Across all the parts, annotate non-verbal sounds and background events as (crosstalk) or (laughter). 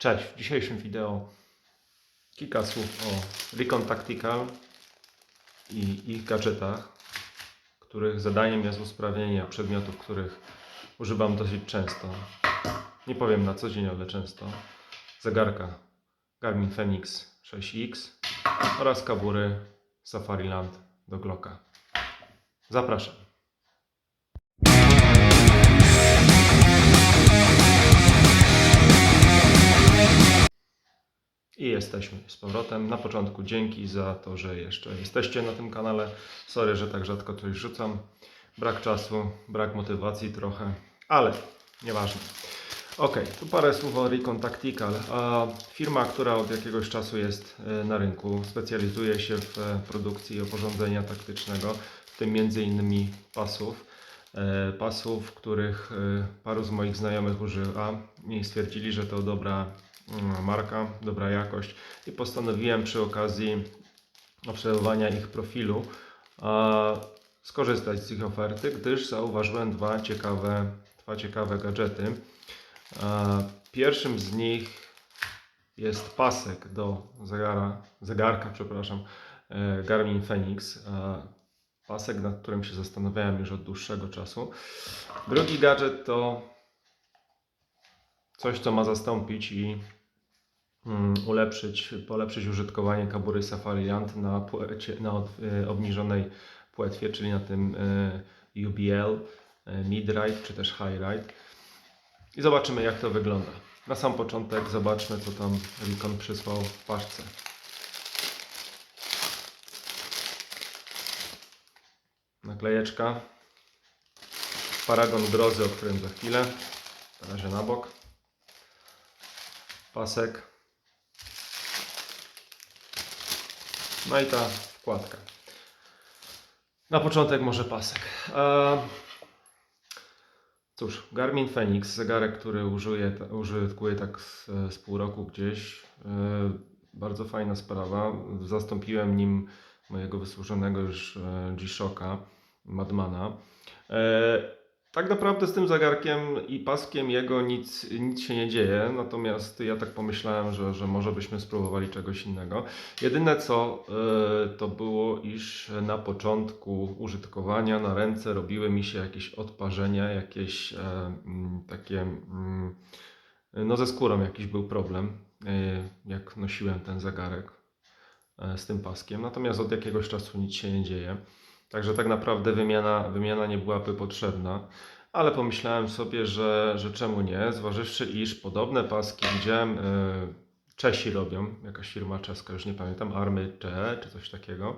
Cześć, w dzisiejszym wideo kilka słów o Recon Tactical i ich gadżetach, których zadaniem jest usprawnienie przedmiotów, których używam dosyć często. Nie powiem na co dzień, ale często. Zegarka Garmin Fenix 6X oraz kabury Safariland do Glocka. Zapraszam. I jesteśmy z powrotem. Na początku dzięki za to, że jeszcze jesteście na tym kanale. Sorry, że tak rzadko coś rzucam. Brak czasu, brak motywacji trochę, ale nieważne. Ok, tu parę słów o Recon Tactical. Firma, która od jakiegoś czasu jest e, na rynku, specjalizuje się w e, produkcji oporządzenia taktycznego, w tym innymi pasów. E, Pasów, których paru z moich znajomych używa i stwierdzili, że to dobra marka, dobra jakość i postanowiłem przy okazji obserwowania ich profilu skorzystać z ich oferty, gdyż zauważyłem dwa ciekawe, dwa ciekawe gadżety. Pierwszym z nich jest pasek do zegara, zegarka, przepraszam, e, Garmin Fenix. Pasek, nad którym się zastanawiałem już od dłuższego czasu. Drugi gadżet to coś, co ma zastąpić i mm, ulepszyć, polepszyć użytkowanie kabury Safariland na, płecie, na e, obniżonej płetwie, czyli na tym e, UBL, e, mid-ride czy też high-ride. I zobaczymy jak to wygląda. Na sam początek zobaczmy co tam Recon przysłał w paczce. Naklejeczka. Paragon grozy, o którym za chwilę. Na razie na bok. Pasek. No i ta wkładka. Na początek może pasek. E, Cóż, Garmin Fenix, zegarek, który użyję, użytkuję tak z, z pół roku gdzieś. E, Bardzo fajna sprawa. Zastąpiłem nim mojego wysłużonego już e, G-Shocka, Madmana. E, Tak naprawdę z tym zegarkiem i paskiem jego nic, nic się nie dzieje, natomiast ja tak pomyślałem, że, że może byśmy spróbowali czegoś innego. Jedyne co e, to było, iż na początku użytkowania na ręce robiły mi się jakieś odparzenia, jakieś e, takie, no ze skórą jakiś był problem, e, jak nosiłem ten zegarek z tym paskiem. Natomiast od jakiegoś czasu nic się nie dzieje. Także tak naprawdę wymiana, wymiana nie byłaby potrzebna. Ale pomyślałem sobie, że, że czemu nie, zważywszy iż podobne paski widziałem, e, Czesi robią, jakaś firma czeska, już nie pamiętam, Army CE czy coś takiego.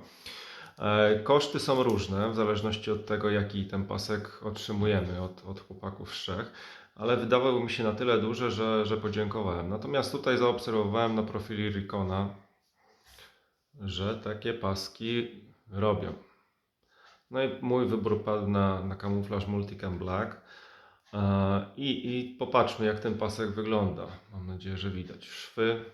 E, Koszty są różne w zależności od tego, jaki ten pasek otrzymujemy od, od chłopaków z Czech, ale wydawały mi się na tyle duże, że, że podziękowałem. Natomiast tutaj zaobserwowałem na profili Rikona, że takie paski robią. No i mój wybór padł na, na kamuflaż Multicam Black. E, I, I popatrzmy, jak ten pasek wygląda. Mam nadzieję, że widać szwy.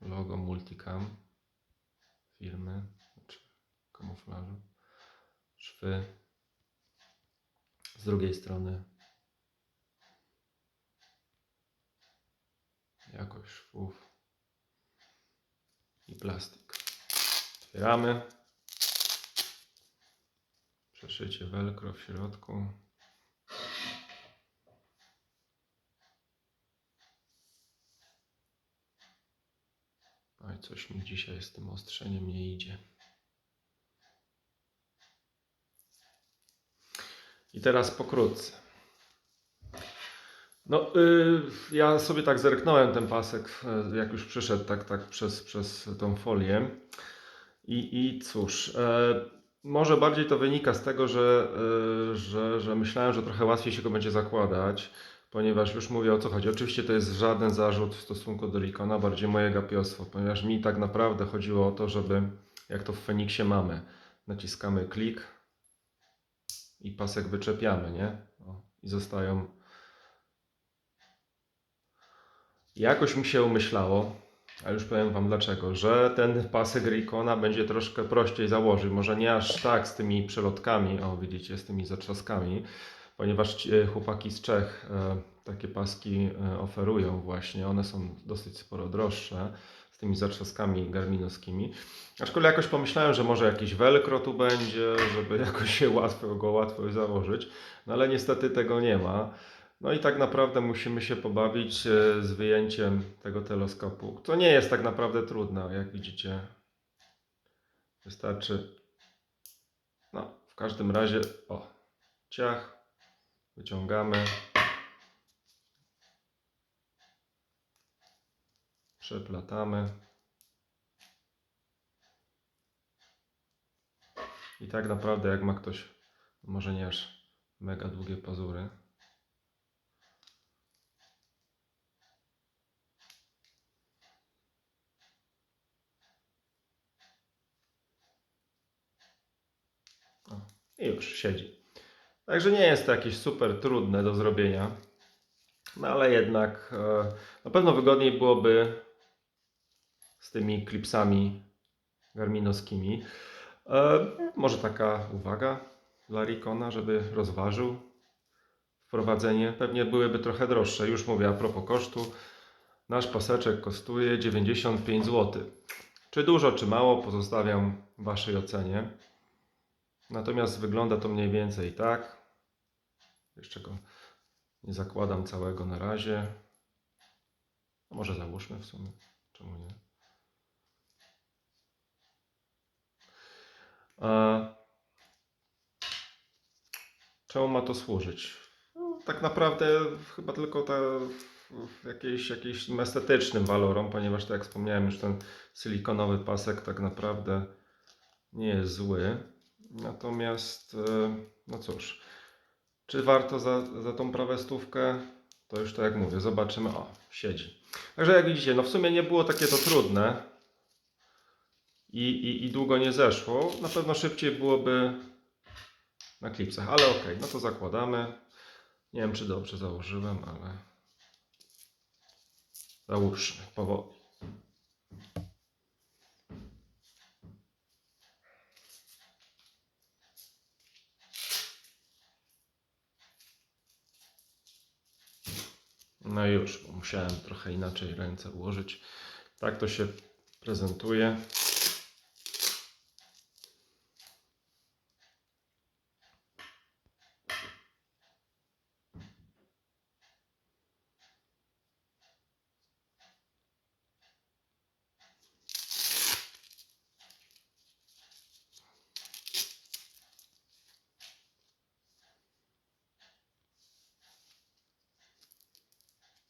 Logo Multicam firmy, znaczy kamuflażu. Szwy. Z drugiej strony jakość szwów i plastik. Otwieramy. Przeszycie velcro w środku. Oj, coś mi dzisiaj z tym ostrzeniem nie idzie. I teraz pokrótce. No, y, ja sobie tak zerknąłem ten pasek, y, jak już przyszedł tak, tak przez, przez tą folię. I, I cóż, e, może bardziej to wynika z tego, że, e, że, że myślałem, że trochę łatwiej się go będzie zakładać, ponieważ już mówię o co chodzi. Oczywiście to jest żaden zarzut w stosunku do Rikona, bardziej moje gapiostwo, ponieważ mi tak naprawdę chodziło o to, żeby, jak to w Feniksie mamy, naciskamy klik i pasek wyczepiamy, nie? O, I zostają Jakoś mi się umyślało, A już powiem Wam dlaczego, że ten pasek Rikona będzie troszkę prościej założyć, może nie aż tak z tymi przelotkami, o widzicie, z tymi zatrzaskami, ponieważ e, chłopaki z Czech e, takie paski e, oferują właśnie, one są dosyć sporo droższe, z tymi zatrzaskami garminowskimi. Aczkolwiek jakoś pomyślałem, że może jakiś velcro tu będzie, żeby (laughs) jakoś się łatwo go łatwo założyć, no ale niestety tego nie ma. No i tak naprawdę musimy się pobawić e, z wyjęciem tego teleskopu. To nie jest tak naprawdę trudne, jak widzicie. Wystarczy. No, w każdym razie, o, ciach, wyciągamy. Przeplatamy. I tak naprawdę, jak ma ktoś, może nie aż mega długie pazury. O, I już siedzi. Także nie jest to jakieś super trudne do zrobienia. No ale jednak e, na pewno wygodniej byłoby z tymi klipsami garminowskimi. E, może taka uwaga dla Rikona, żeby rozważył wprowadzenie. Pewnie byłyby trochę droższe. Już mówię a propos kosztu. Nasz paseczek kosztuje 95 zł. Czy dużo, czy mało, pozostawiam Waszej ocenie. Natomiast wygląda to mniej więcej tak. Jeszcze go nie zakładam całego na razie. A może załóżmy w sumie. Czemu nie? A czemu ma to służyć? No, tak naprawdę chyba tylko te jakieś, jakieś estetycznym walorom, ponieważ tak jak wspomniałem już ten silikonowy pasek tak naprawdę nie jest zły. Natomiast, e, no cóż, czy warto za, za tą prawę stówkę? To już tak jak mówię, zobaczymy. O, siedzi. Także jak widzicie, no w sumie nie było takie to trudne i, i, i długo nie zeszło. Na pewno szybciej byłoby na klipsach, ale okej, no to zakładamy. Nie wiem, czy dobrze założyłem, ale załóżmy powoli. No już, musiałem trochę inaczej ręce ułożyć. Tak to się prezentuje.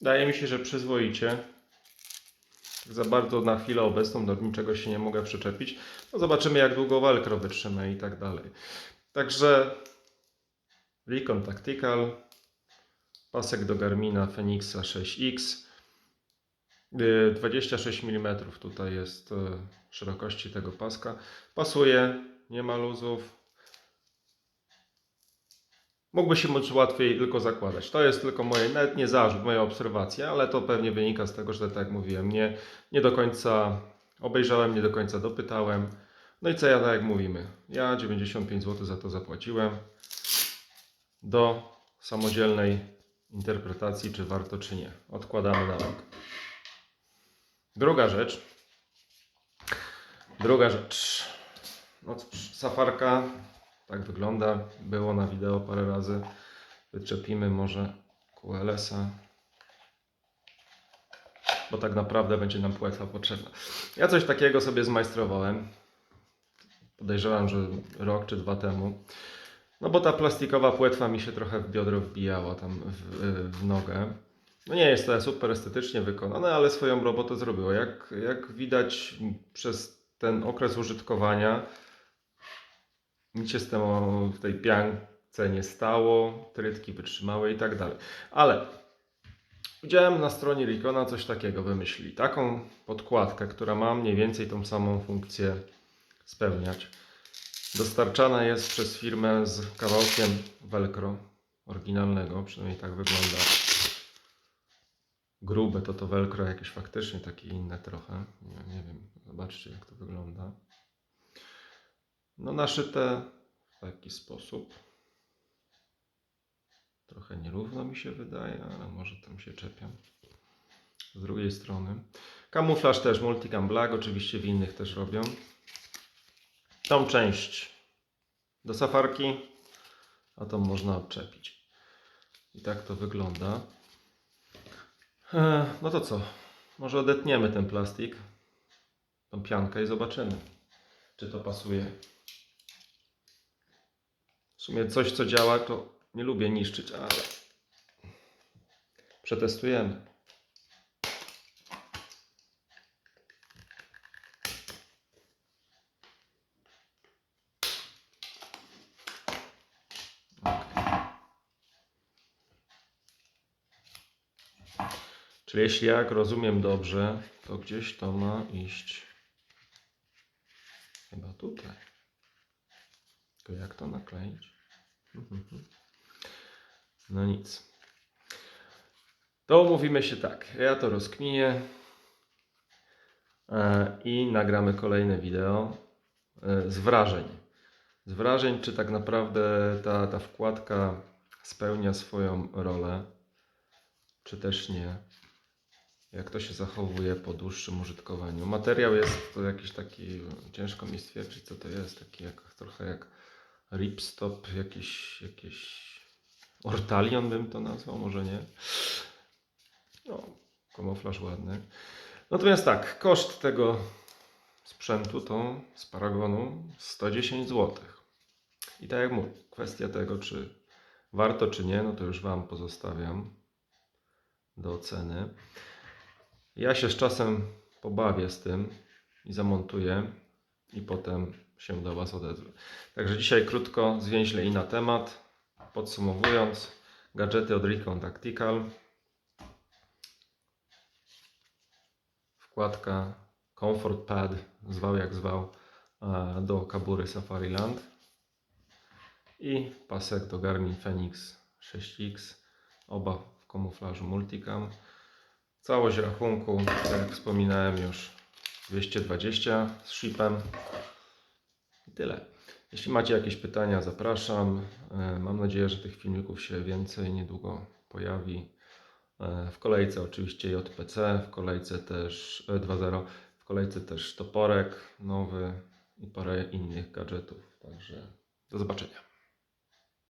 Wydaje mi się, że przyzwoicie. Za bardzo na chwilę obecną do niczego się nie mogę przyczepić. No zobaczymy jak długo Velcro wytrzyma i tak dalej. Także Recon Tactical, pasek do Garmina Fenixa 6X. Yy, 26 mm tutaj jest yy, szerokości tego paska. Pasuje, nie ma luzów. Mógłby się móc łatwiej tylko zakładać. To jest tylko moje, nawet nie zarzut, moja obserwacja, ale to pewnie wynika z tego, że tak jak mówiłem, nie, nie do końca obejrzałem, nie do końca dopytałem. No i co ja tak jak mówimy? Ja 95 zł za to zapłaciłem. Do samodzielnej interpretacji, czy warto, czy nie. Odkładamy na rok. Druga rzecz. Druga rzecz. No safarka tak wygląda. Było na wideo parę razy. Wyczepimy może QLS-a. Bo tak naprawdę będzie nam płetwa potrzebna. Ja coś takiego sobie zmajstrowałem. Podejrzewam, że rok czy dwa temu. No bo ta plastikowa płetwa mi się trochę w biodro wbijała tam w, w nogę. No nie jest to super estetycznie wykonane, ale swoją robotę zrobiło. Jak, jak widać przez ten okres użytkowania, nic się z tym w tej piance nie stało, trytki wytrzymały i tak dalej. Ale widziałem na stronie Rikona coś takiego wymyślili. Taką podkładkę, która ma mniej więcej tą samą funkcję spełniać. Dostarczana jest przez firmę z kawałkiem velcro oryginalnego, przynajmniej tak wygląda grube, to to velcro jakieś faktycznie takie inne trochę. Nie, nie wiem, zobaczcie jak to wygląda. No naszyte w taki sposób. Trochę nierówno mi się wydaje, ale może tam się czepiam. Z drugiej strony. Kamuflaż też Multicam Black, oczywiście w innych też robią. Tą część do safarki, a tą można odczepić. I tak to wygląda. E, No to co? Może odetniemy ten plastik, tą piankę i zobaczymy, czy to pasuje. W sumie coś, co działa, to nie lubię niszczyć, ale przetestujemy. Czyli jeśli jak rozumiem dobrze, to gdzieś to ma iść. Chyba tutaj. Tylko jak to nakleić? (laughs) No nic. To umówimy się tak. Ja to rozkminię e, i nagramy kolejne wideo e, z wrażeń. Z wrażeń, czy tak naprawdę ta, ta wkładka spełnia swoją rolę, czy też nie. Jak to się zachowuje po dłuższym użytkowaniu. Materiał jest to jakiś taki, ciężko mi stwierdzić co to jest, taki jak, trochę jak ripstop, jakiś, jakiś ortalion bym to nazwał, może nie. No, kamuflaż ładny. Natomiast tak, koszt tego sprzętu to z Paragonu 110 zł. I tak jak mówię, kwestia tego, czy warto, czy nie, no to już Wam pozostawiam do oceny. Ja się z czasem pobawię z tym i zamontuję i potem się do Was odezwę. Także dzisiaj krótko, zwięźle i na temat. Podsumowując, gadżety od Recon Tactical. Wkładka Comfort Pad, zwał jak zwał, e, do kabury Safariland. I pasek do Garmin Fenix 6X, oba w kamuflażu Multicam. Całość rachunku, tak jak wspominałem już, 220 z shipem. I tyle. Jeśli macie jakieś pytania, zapraszam. E, Mam nadzieję, że tych filmików się więcej niedługo pojawi. E, W kolejce oczywiście JPC, w kolejce też e, 2.0, w kolejce też toporek nowy i parę innych gadżetów. Także do zobaczenia.